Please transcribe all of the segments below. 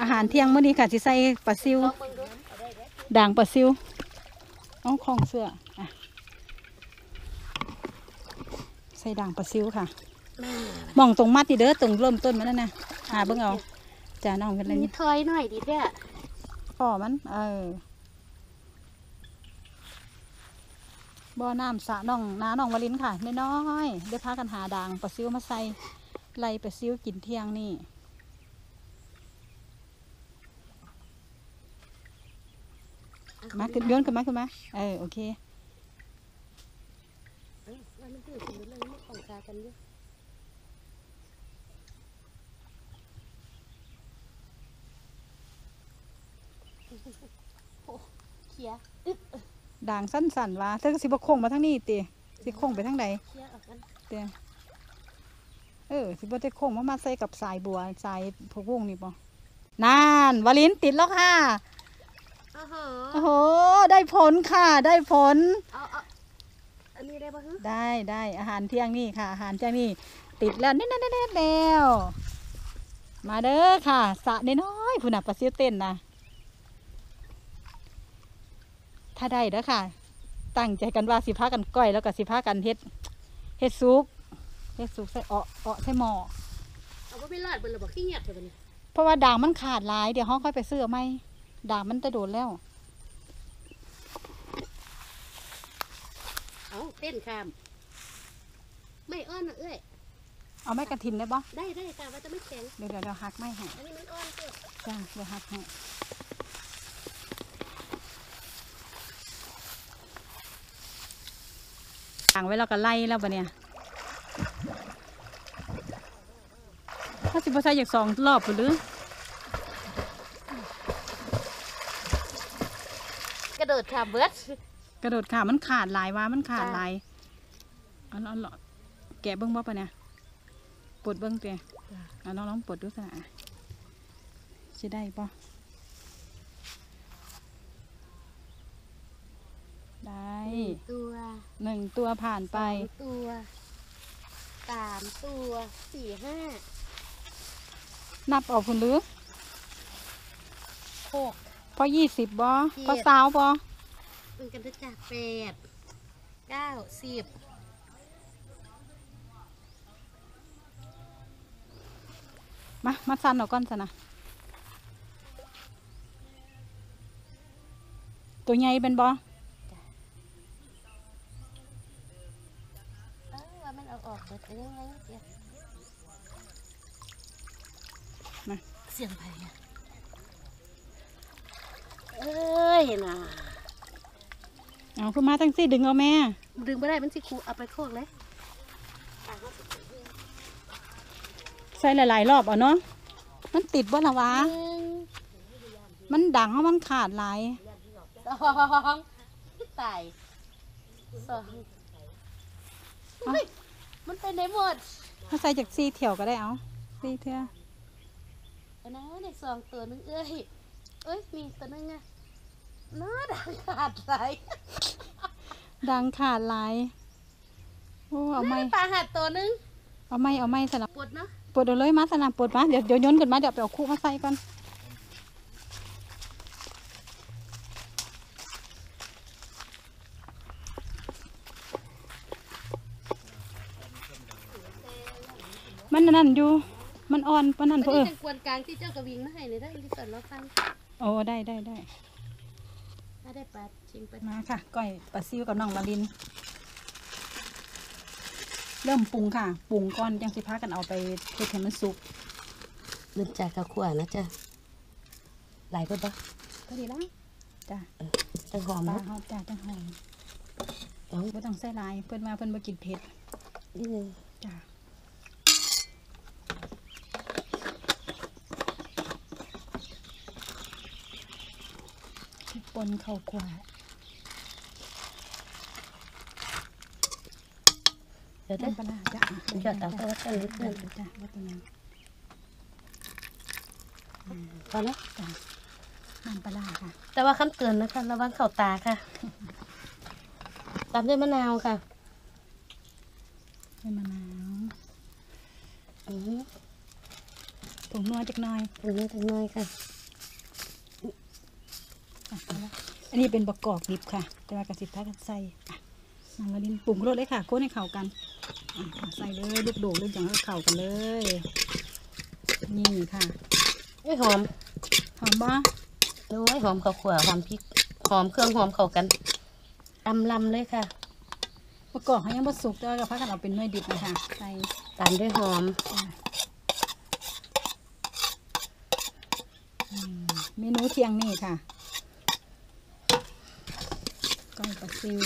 อาหารเที่ยงมื้อนี้ค่ะสิใส่ปลาซิวลองเบิ่งดูด่างปลาซิวเอาคล้องเสื้ออะใส่ด่างปลาซิวค่ะแม่มองตรงมัดนี่เด้อตรงเริ่มต้นมันนั่นนะหาเบิ่งเอาจ้าน้องเป็นไรมีนี่ถอยหน่อยดิแท้พ่อมันเออบ่อน้ำสระน้องนาน้องวลินค่ะน้อยๆได้พากันหาด่างปลาซิวมาใส่ไล่ปลาซิวกินเที่ยงนี่ มาขึ้นโยนขึ้นมาขึ้นมา เออโอเคเอ้ยว่ามันถือถึงเลยไม่ของกากันเยอะโอ้เคลียร์อึ๊บด่างสั้นๆว่าเธอก็สิบโค้งมาทางนี้ติสิโค้งไปทางใดเคลียร์ออกกันเตียเออสิบ่ได้โค้งมามาใส่กับสายบัวสายพวกวงนี่บ่นานวลินติดแล้วค่ะ โอ้โหโอ้โห ได้ผลค่ะ ได้ผลเอาเอาอันนี้ได้ปะฮึได้ได้อาหารเที่ยงนี่ค่ะ อาหารเที่ยงนี่ติดแล้วนี่นี่นี่แล้ว มาเด้อค่ะสระน้อยๆผู้น่ะปลาซิวเต้นนะถ้าได้เด้อค่ะ ตั้งใจกันว่าสิพากันก้อยแล้วก็สิพากันเฮ็ดเฮ็ดซุปเฮ็ดซุปใส่เออเออใส่หม้อเอาว่าไม่รอดเบิ่งระบอกขี้เงียบเถอะบัดนี้เพราะว่าด่างมันขาดหลายเดี๋ยวห้องค่อยไปซื้อเอาไหม ด่างมันจะโดนแล้ว เอาเต้นข้าม ไม่อ้อนนะเอ้ยเอาไม้กระถินได้ปะได้ได้ค่ะว่าจะไม่แข็ง เดี๋ยวเดี๋ยวเดี๋ยวหักไม้ให้อันนี้มันอ้อนเถอะจ้าเดี๋ยวหักให้ด่างไว้เราก็ไล่แล้วปะเนี่ยถ้าสิบใส่อยากสองรอบหรือ กระ โดดข้ามเบิดกระโดดขามันขาดหลายว่ามันขาดหลายเอาเอาเอาแกะเบิ้งบ่ปะเนี่ยปลดเบิ้งเตียเอาลองลองปลดดูสินะจะได้ปะได้ตัวหนึ่งตัวผ่านไปสองตัวสามตัวสี่ห้านับเออกคุณหรือหกพ อยี่สิบบ่เจ็ดพอสาวบ่เป็นกันด้วยจ้ะแปดเก้าสิบมามาสั่นเอาก่อนสนะตัวใหญ่เป็นบ่เออว่ามันเอาออกเบิดไปยังไงเสียมาเสียงไปอะ เอ้ยน่ะเอาขึ้นมาทั้งสี่ดึงเอาแม่ ดึงไม่ได้มันสิครูเอาไปโคกเลยใส่หลายๆรอบเอาเนาะมันติดบ่ละวะหนึ่งมันดังเพราะมันขาดหลายสองตายสองเอ้าเฮ้ยมันเป็นได้หมดถ้าใส่จากสี่เถี่ยวก็ได้เอาสี่เที่ยวอันนั้นเด็กสองตัวนึงเอ้ยเอ้ยมีตัวนึงอะ น่าดังขาดใจดังขาดหลายโอ้เอาไม่ปลาหัดตัวนึง เอาไม่เอาไม่สลับปวดเนาะปวดเอาเลยมาสลับปวดมาเดี๋ยวเดี๋ยวโยนกันมาเดี๋ยวไปเอาคู่มาใส่ก่อนมันนั่นอยู่ มันอ่อนปานนั่นวันเพอเอนี้อจังกวนกลางที่เจ้ากระวิงมาให้เลยได้ที่สอนเราฟังโอ้ได้ได้ได้ถ้า ได้ปลาชิงไปมาค่ะก้อยปลาซิวกับน้องลาลิน เริ่มปรุงค่ะ ปรุงก่อนยังสิพากันเอาไปเฮ็ดให้มันสุกลืมจากกระขวานะจ๊ะหลายเพิ่นปะก็ดีแล้วจ้ะจังหอมปลานะเฮาจ้ะจังหอมเอาบ่ต้องใส่หลายเพิ่นว่าเพิ่นบ่กินเผ็ดนิดนึงจ้ะ ปนข้าวกว่าเดี๋ยวเด้อน้ำปลาร้าจ้ะเดี๋ยวเอาไปแล้วกันนิดนึงจ้ะว่าเป็นยังพอแล้วจ้ะน้ำปลาร้าค่ะ แต่ว่าคำเตือนนะคะระวังเข่าตาค่ะตามด้วยมะนาวค่ะเป็นมะนาวอือหือผงนัวจักหน่อยอันนี้จังน้อยค่ะอะเอาละ อันนี้เป็นประกอบดิบค่ะ แต่ว่ากระสิบพากันใส่อะนางวลินปรุงรสเลยค่ะโค้ให้เข้ากันอะอะใส่เลยลูกโด่งลูกอย่างให้เข้ากันเลย นี่ค่ะเอ้ยหอมหอมบ่โอ้ยหอมข้าวขั่วหอมพริกหอมเครื่องหอมเข้ากันตำลำเลยค่ะ ประกอบให้ยังบ่สุกแต่ว่าก็พากันเอาเป็นหน่วยดิบนะคะใส่ตามด้วยหอมอะอืมเมนูเที่ยงนี่ค่ะ ก้อยปลาซิว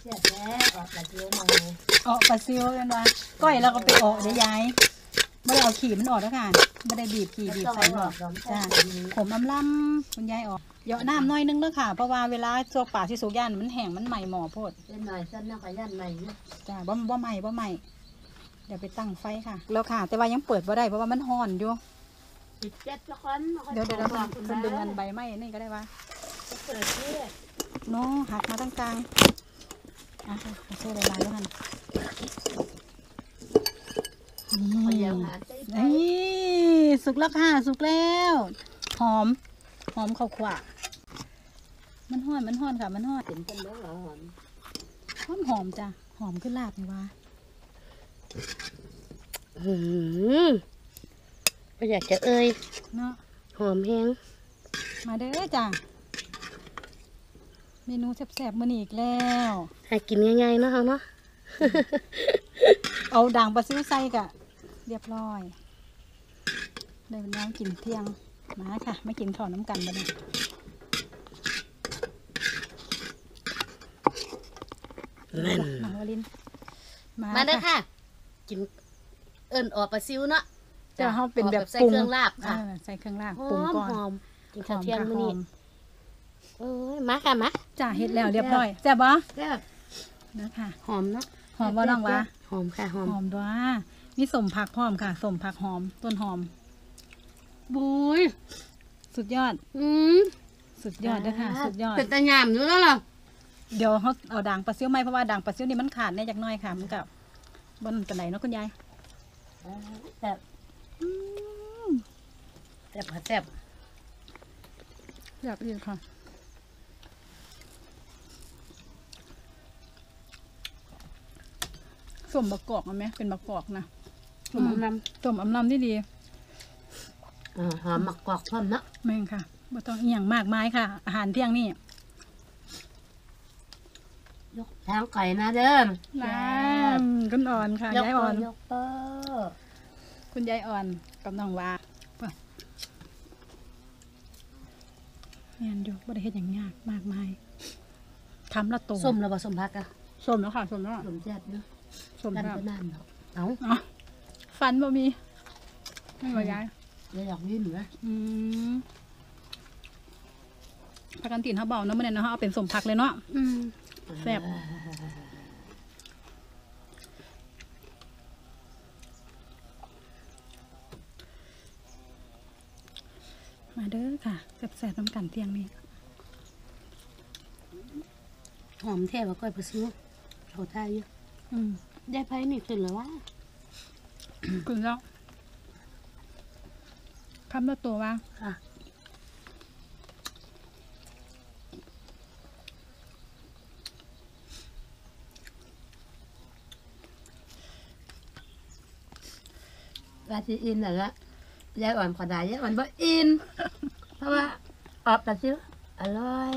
เสียแล้ออกกระเจียวหน่อยเออปลาซิวกันว่าก้อยเราก็ไปออกเดี๋ยวยายไม่ได้เอาขีมันออกแล้วค่ะไม่ได้บีบขีบีบใส่หรอกจ้าผมอำลำคุณยายออกเหยาะน้ำหน้อยนึงเด้อค่ะ เพราะว่าเวลาตัวป่าที่สุกย่านมันแห้งมันใหม่หมอโพดเป็นหน่อยสั้นนะขยันใหน่จ้าบ่บ่ใหม่บ่ใหม่เดี๋ยวไปตั้งไฟค่ะ แล้วค่ะ แต่ว่ายังเปิดบ่ได้เพราะว่ามันห่อนอยู่เจ็ดละคนเดี๋ยวเดี๋ยวเราเพิ่นดึงอันใบไม้นี่ก็ได้ว่า เปิดเพื่อเนาะหักมาตั้งกลางอะเอาเสื้อลายๆแล้วกันพนี่ยายามหาใจใจนี่สุกแล้วค่ะ สุกแล้ว หอม หอมข้าวขวามันห้อน มันห้อนค่ะ มันห้อนเห็นกันแล้วเหรอหอมหอมหอมจ้ะ หอมขึ้นลาบนี่วะหืมไม่อยากจะเอ่ยเนาะหอมแห้งมาเด้อจ้ะ เมนูแซ่บๆมื้อนี้อีกแล้ว หากินง่ายๆเนาะเฮาเนาะเอาด่างปลาซิวใส่กะ เรียบร้อยได้เป็นน้ำกินเที่ยงมาค่ะมากินข้าวน้ำกันบัดนี้นั่นมาวลินมาเด้อค่ะ กินเอิ้นออกปลาซิวเนาะแต่ว่าเขาเป็นแบบออกใส่ปรุงเครื่องลาบค่ะเออใส่เครื่องลาบหปรุงอมก่อนหอมกินข้าวเที่ยงมื้อนี้หอมเอ้ยมาค่ะมา จ้าเฮ็ดแล้วเรียบร้อยแซ่บบ่แซ่บนะคะหอมเนาะหอมบ่น้องวะหอมค่ะหอมหอมด้วยมีสมผักพร้อมค่ะสมผักหอมต้นหอมบุยสุดยอด อืมสุดยอดเด้อค่ะ สุดยอดเป็นตะยามอยู่แล้วล่ะเดี๋ยวเขาเอาด่างปลาซิวไหมเพราะว่าด่างปลาซิวนี่มันขาดแน่จักหน้อยค่ะมันกับบนกันไหนเนาะคุณยายแซ่บอืมแซ่บค่ะแซ่บอยากเรียนค่ะ สมบะกอกเอาไหมเป็นบะกอกนะหอมน้สมอำลำที่ดีำอ่าหอมมักกอกพร้อมเนาะแม่งค่ะบ่ต้องเอียงมากมายค่ะ อาหารเที่ยงนี่ยกทางไก่นะเด้อน้ำคุณอ่อนค่ะยกยายเปอ่ออน ยกเปอคุณยายอ่อนกับน้องวาไปเรียนอยู่บ่ได้เฮ็ดอย่างยากมากมายทำละโตส้มแล้วบ่ส้มพักอะสมแล้วค่ะสมแล้วส้มแซ่บเนาะ สมดันแล้วก็นั่นเนาะเอ้าอ๋อฟันบ่มี ไม่ว่ายายเดี๋ยวอยากยืนเหนืออืมพักกันตีนเขาเบาเนาะมื้อนี้เนาะเขาเอาเป็นสมผักเลยเนาะอืมแซ่บมาเด้อค่ะแซ่บๆน้ำกันเที่ยงนี้หอมแท้ว่าก้อยปลาซิวเขาท่าอยู่อืม ได้ไผนี่ขึ้นแล้ววะคุณแล้วคำละตัวว่าค่ะราชิอินน่ะละยายอ่อนขอได้ยายอ่อนบ่อิน เพราะว่าออกปลาซิวอร่อย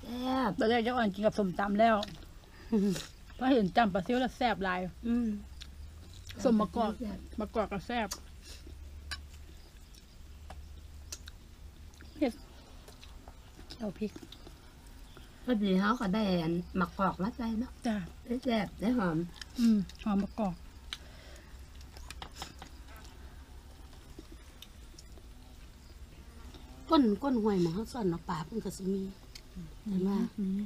แซ่บตอนแรกเจ้าอ่อนกินกับสมตำแล้ว เพราะเห็นจำปลาซิวแล้วแซ่บหลายอืมสมมะกอกมะกอกก็แซ่บเผ็ดเอาพริกพอดีเขาก็ได้อันหมักกอกมาใส่เนาะจ้าได้แซ่บได้หอม อืมหอมมะกอกก้นก้นห่วยหมอเขาซ่อนเนาะปลาเพิ่นก็สิมีเห็นว่าอืม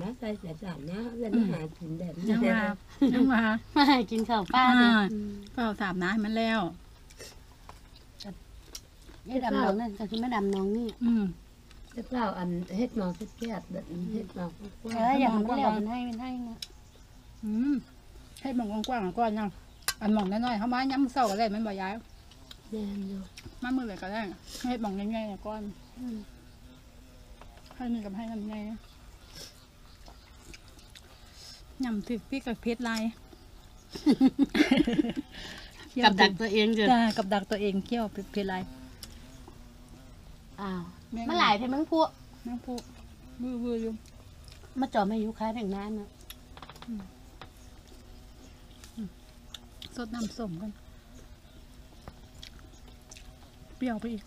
มาใส่แซ่บๆนะเล่นหากินแบบนี้ยังมายังมามาให้กินข้าวป้าเนี่ยอ่าก็เอาสาบน้ำให้มันแล้วนี่ดำน้องนั่นก็คือแม่ดำน้องนี่ อืมเฮ็ดเล่าอันเฮ็ดหมอเฮ็ดแบบเฮ็ดหมอเอออย่างนั้นแล้วมันให้มันให้นะอืมให้มันกว้างๆก่อนยังอันหมองน้อยๆเขามาย้ำเศร้าอะไรมันบ่ย้ายแม่นอยู่มามือเลยก็ได้ให้หมองง่ายๆก้อนอืมให้นี่กับให้น้ำง่ายนะ ยำสิพี่กับเพชรลายกับดักตัวเองเด้อจ้ากับดักตัวเองเคี่ยวเพชรลายอ้าวแม่งมันหลายเท่มึงพวกน้ำผู้วือวืออยู่มาจอไม่อยู่ค้าแต่งน้ำเนาะสดน้ำส้มกัน เปรี้ยวไปอีก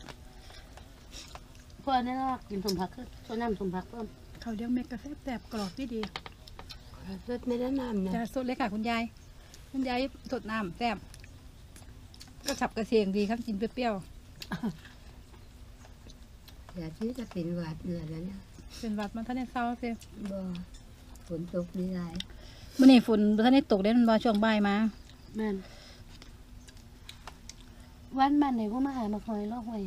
เพื่อนนี่เนาะกินสมผักคือส่วนน้ำสมผักเพิ่มเขาเรียกเมกกาแฟแสบกรอบที่ดี รสไม่ได้น้ำนะจะสดเลยค่ะ คุณยาย คุณยายสดน้ำแซ่บกระฉับกระเสียงดีครับกินเปรี้ยวอย่าที่จะเป็นหวัดเหนื่อยแล้วเนี่ยๆเป็นหวัดมันท่านได้เศร้าสิบ่ฝนตกดีไรมื่อนี้ฝนบ่ท่านได้ตกได้มันมาช่วงบ่ายมาแม่นวันมันไหนพวกมาหามาคอยลอกไว้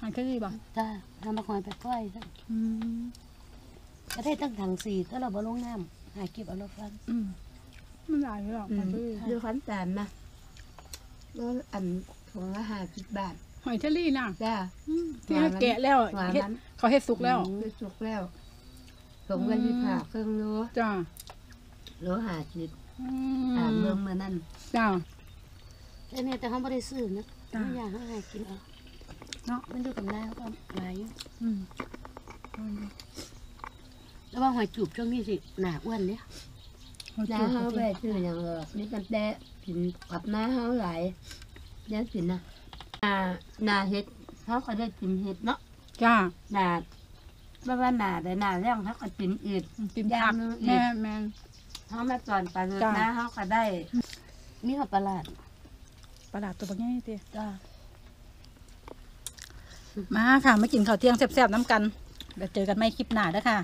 หายแค่ดีบ่จ้าทำมาคอยไปก้อยจ้ะอืมก็ได้ตั้งถังสี่ก็เราบ่ลงน้ำ หาเก็บเอารถฟันอืมมันหลายอยู่หรอกหายแค่ดีดูฟันตามนะแล้วอันถุงละห้าสิบบาทหอยเชอรี่น่ะจ้าอืมที่เขาแกะแล้วหวานเฮ็ดมันเขาเฮ็ดสุกแล้วอืมสุกแล้วถุงละยี่สิบห้าเครื่องรู้จ้าโลหะจิตอือ่านมเมืองมานั่นจ้า แต่เนี่ยแต่เขาไม่ได้ซื้อนะจ้ะ ไม่อยากให้หากินเอาเนาะมันอยู่กับนายเขาก็หลายอยู่อืม แล้วว่าหอยจูบช่วงนี้สิหนาอ้วนเนี่ยหอยน้าจูบเขาก็ไปกินซื้ออย่างเออนี่กันแต่กินกับน้าเขาหลายเนี่ยสินะนานาเฮ็ดเขาก็ได้กินเฮ็ดเนาะจ้านาบ่ว่านาแต่นาเรื่องเขาก็กินอีกปิมย่าผังกนึงอีกแม่แม่นเขามาสอนปลาเลือจ้ะนะเขาก็ได้มีหัวปลาหลาดประหลาดตัวบางอย่างติจ้ามาค่ะมากินข้าวเที่ยงแซ่บๆน้ำกันเดี๋ยวเจอกันไม่คลิปหน้าเด้อค่ะ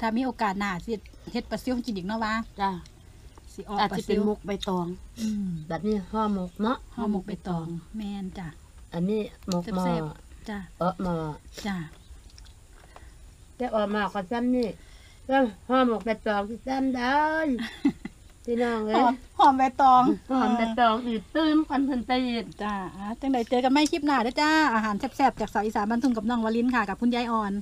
ถ้ามีโอกาสหน้าสิเฮ็ดปลาซิวกินอีกเนาะวะจ้าสิออกอาจปลาจะซิเป็นวมุกใบตอง อืมแบบนี้ห่อหมกเนาะห่อหมกใบตอง แม่นจ้ะอันนี้หมกหมอแซ่บจ้ะเออหมอจ้ะแต่ออกมาก็ซ้ำนี่แล้วห่อหมกใบตองที่ซ้ำได้พี่น้องหเอ้อยมหอมใบตองหอมใบตองอีกตื้มกันเพิ่นไปอีก จ้าอะจังใดเจอกันไม่คลิปหน้าเด้อจ้าอาหารแซ่บๆจากสาวอีสานบ้านทุ่งกับน้องวลินค่ะกับคุณยายอ่อน